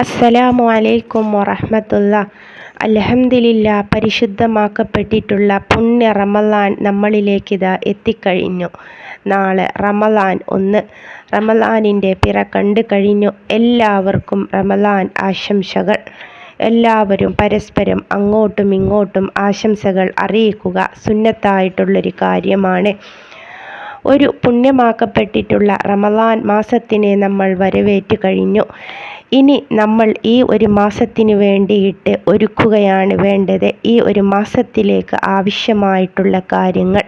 അസ്സലാമു അലൈക്കും വറഹമത്തുള്ള. അലഹമില്ല പരിശുദ്ധമാക്കപ്പെട്ടിട്ടുള്ള പുണ്യ റമലാൻ നമ്മളിലേക്കിതാ എത്തിക്കഴിഞ്ഞു. നാളെ റമലാൻ ഒന്ന്. റമലാനിന്റെ പിറ കണ്ടു കഴിഞ്ഞു. എല്ലാവർക്കും റമലാൻ ആശംസകൾ. എല്ലാവരും പരസ്പരം അങ്ങോട്ടും ഇങ്ങോട്ടും ആശംസകൾ അറിയിക്കുക സുന്നത്തായിട്ടുള്ളൊരു കാര്യമാണ്. ഒരു പുണ്യമാക്കപ്പെട്ടിട്ടുള്ള റമദാൻ മാസത്തിനെ നമ്മൾ വരവേറ്റു കഴിഞ്ഞു. ഇനി നമ്മൾ ഈ ഒരു മാസത്തിന് വേണ്ടിയിട്ട് ഒരുക്കുകയാണ് വേണ്ടത്. ഈ ഒരു മാസത്തിലേക്ക് ആവശ്യമായിട്ടുള്ള കാര്യങ്ങൾ.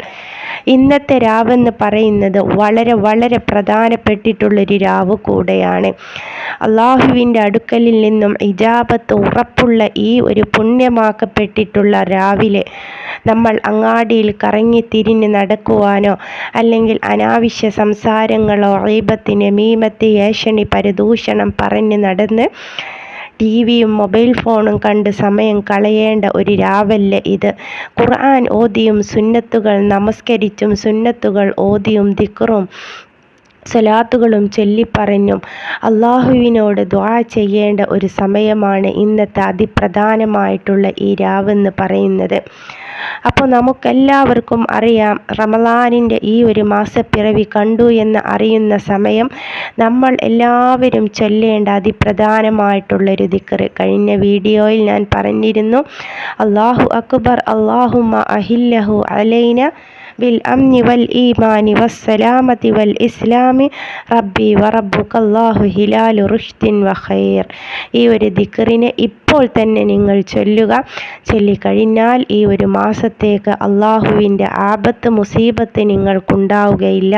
ഇന്നത്തെ രാവെന്ന് പറയുന്നത് വളരെ വളരെ പ്രധാനപ്പെട്ടിട്ടുള്ളൊരു രാവ് കൂടെയാണ്. അള്ളാഹുവിന്റെ അടുക്കലിൽ നിന്നും ഇജാബത്ത് ഉറപ്പുള്ള ഈ ഒരു പുണ്യമാക്കപ്പെട്ടിട്ടുള്ള രാവിലെ നമ്മൾ അങ്ങാടിയിൽ കറങ്ങി തിരിഞ്ഞ് നടക്കുവാനോ അല്ലെങ്കിൽ അനാവശ്യ സംസാരങ്ങളോ റീബത്തിന് മീമത്ത് ഏഷണി പരിദൂഷണം പറഞ്ഞ് നടന്ന് ടി വിയും മൊബൈൽ ഫോണും കണ്ട് സമയം കളയേണ്ട ഒരു രാവല്ല ഇത്. ഖുർആൻ ഓതിയും സുന്നത്തുകൾ നമസ്കരിച്ചും സുന്നത്തുകൾ ഓതിയും ദിക്റും സ്വലാത്തുകളും ചൊല്ലിപ്പറഞ്ഞും അള്ളാഹുവിനോട് ദ്വാ ചെയ്യേണ്ട ഒരു സമയമാണ് ഇന്നത്തെ അതിപ്രധാനമായിട്ടുള്ള ഈ രാവെന്ന് പറയുന്നത്. അപ്പോൾ നമുക്കെല്ലാവർക്കും അറിയാം റമലാനിന്റെ ഈ ഒരു മാസപ്പിറവി കണ്ടു എന്ന് അറിയുന്ന സമയം നമ്മൾ എല്ലാവരും ചൊല്ലേണ്ട അതിപ്രധാനമായിട്ടുള്ളൊരു ദിക്കറ് കഴിഞ്ഞ വീഡിയോയിൽ ഞാൻ പറഞ്ഞിരുന്നു അള്ളാഹു അക്ബർ അള്ളാഹുമ അഹില്ലഹു അലൈന ബിൽ അംനി വൽ ഈമാനി വസ്സലാമതി വൽ ഇസ്ലാമി റബ്ബി വറബ്ബുക്കല്ലാഹു ഹിലാലു റുഷ്ദിൻ വഖൈർ ഈ ഒരു ദിക്കറിനെ ഇപ്പോൾ തന്നെ നിങ്ങൾ ചൊല്ലുക. ചൊല്ലിക്കഴിഞ്ഞാൽ ഈ ഒരു മാസത്തേക്ക് അള്ളാഹുവിന്റെ ആപത്ത് മുസീബത്ത് നിങ്ങൾക്കുണ്ടാവുകയില്ല.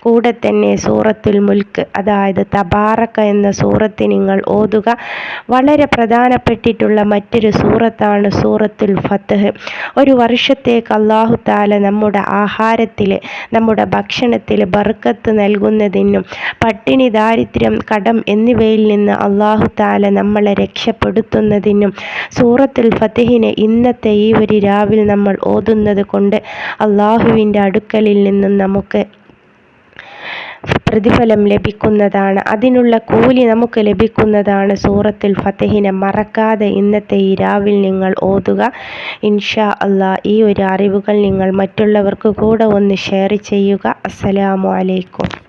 കൂടെ തന്നെ സൂറത്തുൽ മുൽക്ക് അതായത് തബാറക്ക എന്ന സൂറത്ത് നിങ്ങൾ ഓതുക. വളരെ പ്രധാനപ്പെട്ടിട്ടുള്ള മറ്റൊരു സൂറത്താണ് സൂറത്തുൽ ഫത്തഹ് ഒരു വർഷത്തേക്ക് അള്ളാഹു താല നമ്മുടെ ആഹാരത്തിൽ നമ്മുടെ ഭക്ഷണത്തിൽ ബർക്കത്ത് നൽകുന്നതിനും പട്ടിണി ദാരിദ്ര്യം കടം എന്നിവയിൽ നിന്ന് അള്ളാഹു താല നമ്മളെ രക്ഷപ്പെടുത്തുന്നതിനും സൂറത്തുൽ ഫത്തിഹിനെ ഇന്നത്തെ ഈ ഒരു രാവിൽ നമ്മൾ ഓതുന്നത് കൊണ്ട് അള്ളാഹുവിന്റെ അടുക്കലിൽ നിന്നും നമുക്ക് പ്രതിഫലം ലഭിക്കുന്നതാണ്. അതിനുള്ള കൂലി നമുക്ക് ലഭിക്കുന്നതാണ് സൂറത്തിൽ ഫത്തഹിനെ മറക്കാതെ ഇന്നത്തെ ഈ രാവിൽ നിങ്ങൾ ഓതുക. ഇൻഷാ അള്ളാ ഈ ഒരു അറിവുകൾ നിങ്ങൾ മറ്റുള്ളവർക്ക് കൂടെ ഒന്ന് ഷെയർ ചെയ്യുക. അസ്സലാമു അലൈക്കും.